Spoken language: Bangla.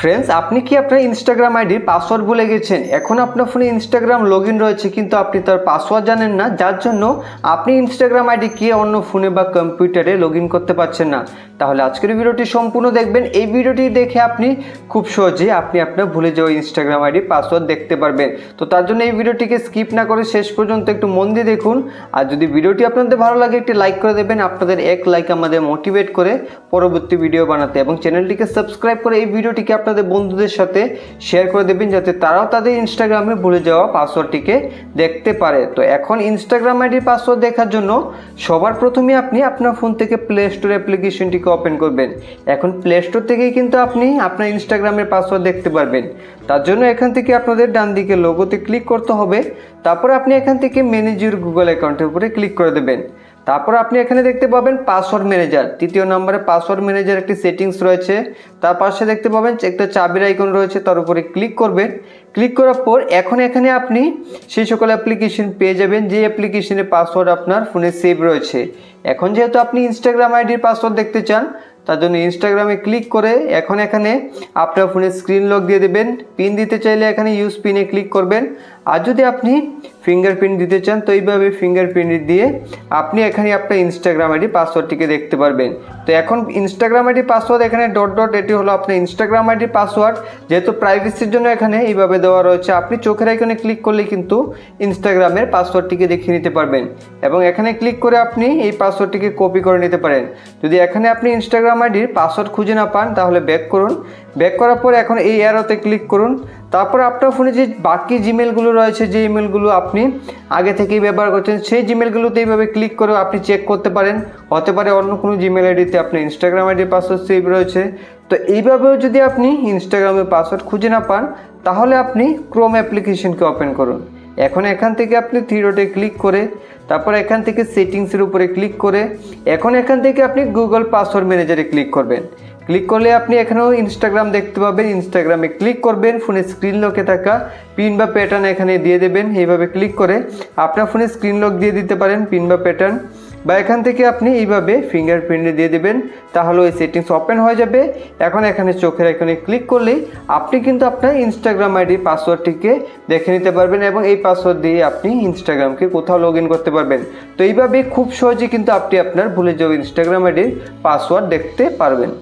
ফ্রেন্ডস আপনি কি আপনার ইনস্টাগ্রাম আইডির পাসওয়ার্ড ভুলে গেছেন? এখন আপনার ফোনে ইনস্টাগ্রাম লগ রয়েছে, কিন্তু আপনি তার পাসওয়ার্ড জানেন না, যার জন্য আপনি ইনস্টাগ্রাম আইডি কি অন্য ফোনে বা কম্পিউটারে লগ করতে পারছেন না। তাহলে আজকের ভিডিওটি সম্পূর্ণ দেখবেন। এই ভিডিওটি দেখে আপনি খুব সহজে আপনি আপনার ভুলে যাওয়া ইনস্টাগ্রাম আইডি পাসওয়ার্ড দেখতে পারবেন। তো তার জন্য এই ভিডিওটিকে স্কিপ না করে শেষ পর্যন্ত একটু মন দিয়ে দেখুন। আর যদি ভিডিওটি আপনাদের ভালো লাগে, একটি লাইক করে দেবেন। আপনাদের এক লাইক আমাদের মোটিভেট করে পরবর্তী ভিডিও বানাতে। এবং চ্যানেলটিকে সাবস্ক্রাইব করে এই ভিডিওটিকে আপনাদের বন্ধুদের সাথে শেয়ার করে দেবেন যাতে তারাও তাদের ইনস্টাগ্রামে ভুলে যাওয়া পাসওয়ার্ডটিকে দেখতে পারে। তো এখন ইনস্টাগ্রাম আইডির পাসওয়ার্ড দেখার জন্য সবার প্রথমে আপনি আপনার ফোন থেকে প্লে স্টোর অ্যাপ্লিকেশনটিকে ওপেন করবেন। এখন প্লে স্টোর থেকেই কিন্তু আপনি আপনার ইনস্টাগ্রামের পাসওয়ার্ড দেখতে পারবেন। তার জন্য এখান থেকে আপনাদের ডান দিকে লোগোতে ক্লিক করতে হবে। তারপর আপনি এখান থেকে ম্যানেজ ইউর গুগল অ্যাকাউন্টের উপরে ক্লিক করে দেবেন। তারপর আপনি এখানে দেখতে পাবেন পাসওয়ার্ড ম্যানেজার তৃতীয় নম্বরে পাসওয়ার্ড ম্যানেজার একটি সেটিংস রয়েছে। তার পাশে দেখতে পাবেন একটা চাবির আইকন রয়েছে, তার উপরে ক্লিক করবেন। ক্লিক করার পর এখন এখানে আপনি সেই সকল অ্যাপ্লিকেশন পেয়ে যাবেন যে অ্যাপ্লিকেশনের পাসওয়ার্ড আপনার ফোনে সেভ রয়েছে। এখন যেহেতু আপনি ইনস্টাগ্রাম আইডির পাসওয়ার্ড দেখতে চান তার জন্য ইনস্টাগ্রামে ক্লিক করে এখন এখানে আপনার ফোনে স্ক্রিন লক দিয়ে দেবেন। পিন দিতে চাইলে এখানে ইউজ পিনে ক্লিক করবেন। আর যদি আপনি ফিঙ্গারপ্রিন্ট দিতে চান, তো এইভাবে ফিঙ্গারপ্রিন্ট দিয়ে আপনি এখানে আপনার ইনস্টাগ্রাম আইডি পাসওয়ার্ডটিকে দেখতে পারবেন। তো এখন ইনস্টাগ্রাম আইডি পাসওয়ার্ড এখানে ডট ডট এটি হলো আপনার ইনস্টাগ্রাম আইডি পাসওয়ার্ড যেহেতু প্রাইভেসির জন্য এখানে এইভাবে দেওয়া রয়েছে, আপনি চোখের আইকনে ক্লিক করলে কিন্তু ইনস্টাগ্রামের পাসওয়ার্ডটিকে দেখিয়ে নিতে পারবেন। এবং এখানে ক্লিক করে আপনি এই পাসওয়ার্ডটিকে কপি করে নিতে পারেন। যদি এখানে আপনি ইনস্টাগ্রাম আইডির পাসওয়ার্ড খুঁজে না পান, তাহলে ব্যাক করুন। ব্যাক করার পর এখন এই অ্যারোতে ক্লিক করুন। তারপর আপনার ফোনে যে বাকি জিমেলগুলো রয়েছে, যে ইমেলগুলো আপনি আগে থেকেই ব্যবহার করছেন, সেই জিমেলগুলোতে এইভাবে ক্লিক করে আপনি চেক করতে পারেন। হতে পারে অন্য কোনো জিমেল আইডিতে আপনার ইনস্টাগ্রাম আইডির পাসওয়ার্ড সেভ রয়েছে। তো এইভাবেও যদি আপনি ইনস্টাগ্রামের পাসওয়ার্ড খুঁজে না পান, তাহলে আপনি ক্রোম অ্যাপ্লিকেশনকে ওপেন করুন। এখন এখান থেকে আপনি থ্রি ডটে ক্লিক করে, তারপর এখান থেকে সেটিংসের উপরে ক্লিক করে, এখন এখান থেকে আপনি গুগল পাসওয়ার্ড ম্যানেজারে ক্লিক করবেন। ক্লিক করলে আপনি এখানেও ইনস্টাগ্রাম দেখতে পাবেন। ইনস্টাগ্রামে ক্লিক করবেন ফোনের স্ক্রিন লকে থাকা পিন বা প্যাটার্ন এখানে দিয়ে দেবেন। এইভাবে ক্লিক করে, আপনার ফোনে স্ক্রিন লক দিয়ে দিতে পারেন পিন বা প্যাটার্ন বা এখান থেকে আপনি এইভাবে ফিঙ্গারপ্রিন্টে দিয়ে দেবেন, তাহলে ওই সেটিংস ওপেন হয়ে যাবে। এখন এখানে চোখের এখানে ক্লিক করলেই আপনি কিন্তু আপনার ইনস্টাগ্রাম আইডি পাসওয়ার্ডটিকে দেখে নিতে পারবেন এবং এই পাসওয়ার্ড দিয়ে আপনি ইনস্টাগ্রামকে কোথাও লগ ইন করতে পারবেন। তো এইভাবে খুব সহজে কিন্তু আপনি আপনার ভুলে যাওয়া ইনস্টাগ্রাম আইডির পাসওয়ার্ড দেখতে পারবেন।